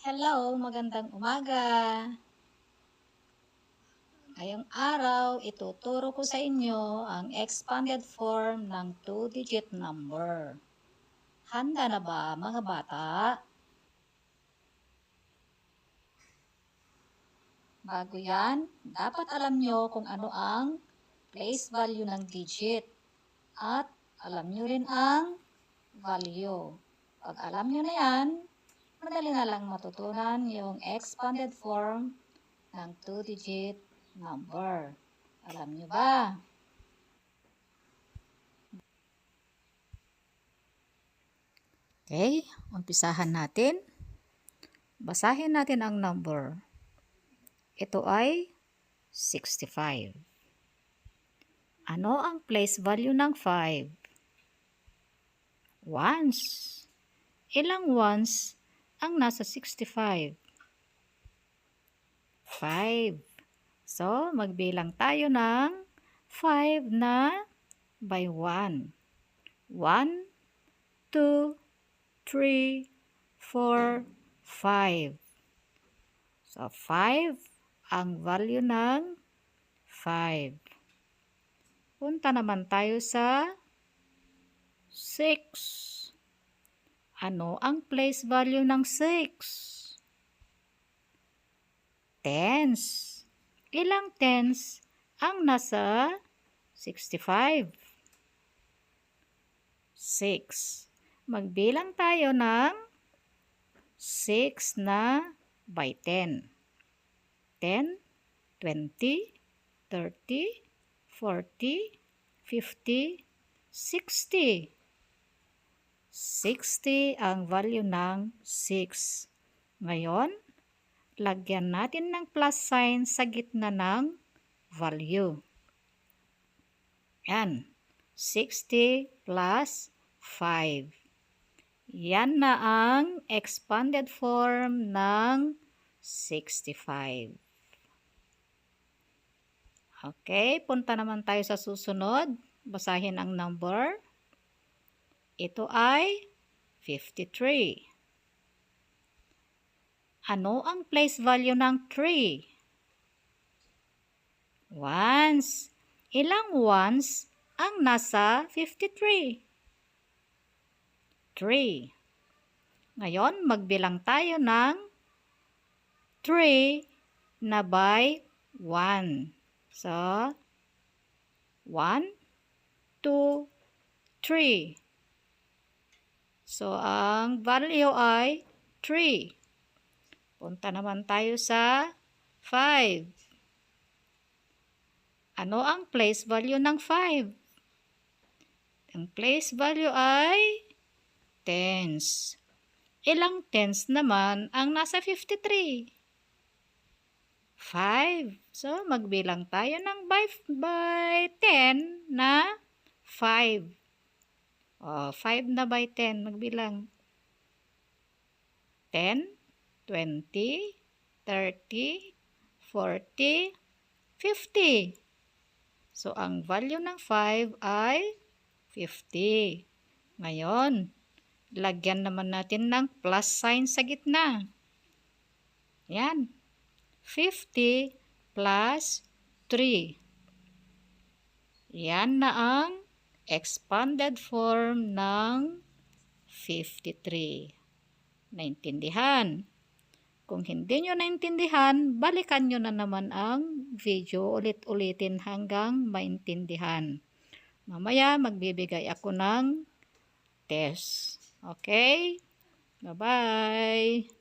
Hello, magandang umaga. Ngayong araw, ituturo ko sa inyo ang expanded form ng 2-digit number. Handa na ba mga bata? Bago yan, dapat alam nyo kung ano ang place value ng digit at alam nyo rin ang value. Pag alam nyo na yan, madali na lang matutunan yung expanded form ng 2-digit number. Alam nyo ba? Okay, umpisahan natin. Basahin natin ang number. Ito ay 65. Ano ang place value ng 5? Ones. Ilang ones ang nasa 65? 5. So, magbilang tayo ng 5 na by 1. 1, 2, 3, 4, 5. So, 5 ang value ng 5. Punta naman tayo sa 6. Ano ang place value ng 6? Tens. Ilang tens ang nasa 65? 6. Magbilang tayo ng 6 na by 10. 10, 20, 30, 40, 50, 60. 60 ang value ng 6. Ngayon, lagyan natin ng plus sign sa gitna ng value. Yan. 60 plus 5. Yan na ang expanded form ng 65. Okay, punta naman tayo sa susunod. Basahin ang number. Ito ay 53. Ano ang place value ng 3? Ones. Ilang ones ang nasa 53? 3. Ngayon, magbilang tayo ng 3 na by 1. So, 1, 2, 3. So, ang value ay 3. Punta naman tayo sa 5. Ano ang place value ng 5? Ang place value ay tens. Ilang tens naman ang nasa 53? 5. So, magbilang tayo ng by, by 10 na 5. O, 5 na by 10. Magbilang. 10, 20, 30, 40, 50. So, ang value ng 5 ay 50. Ngayon, lagyan naman natin ng plus sign sa gitna. Yan. 50 plus 3. Yan na ang expanded form ng 53. Naintindihan? Kung hindi nyo naintindihan, balikan nyo na naman ang video ulit-ulitin hanggang maintindihan. Mamaya magbibigay ako ng test. Okay? Bye-bye!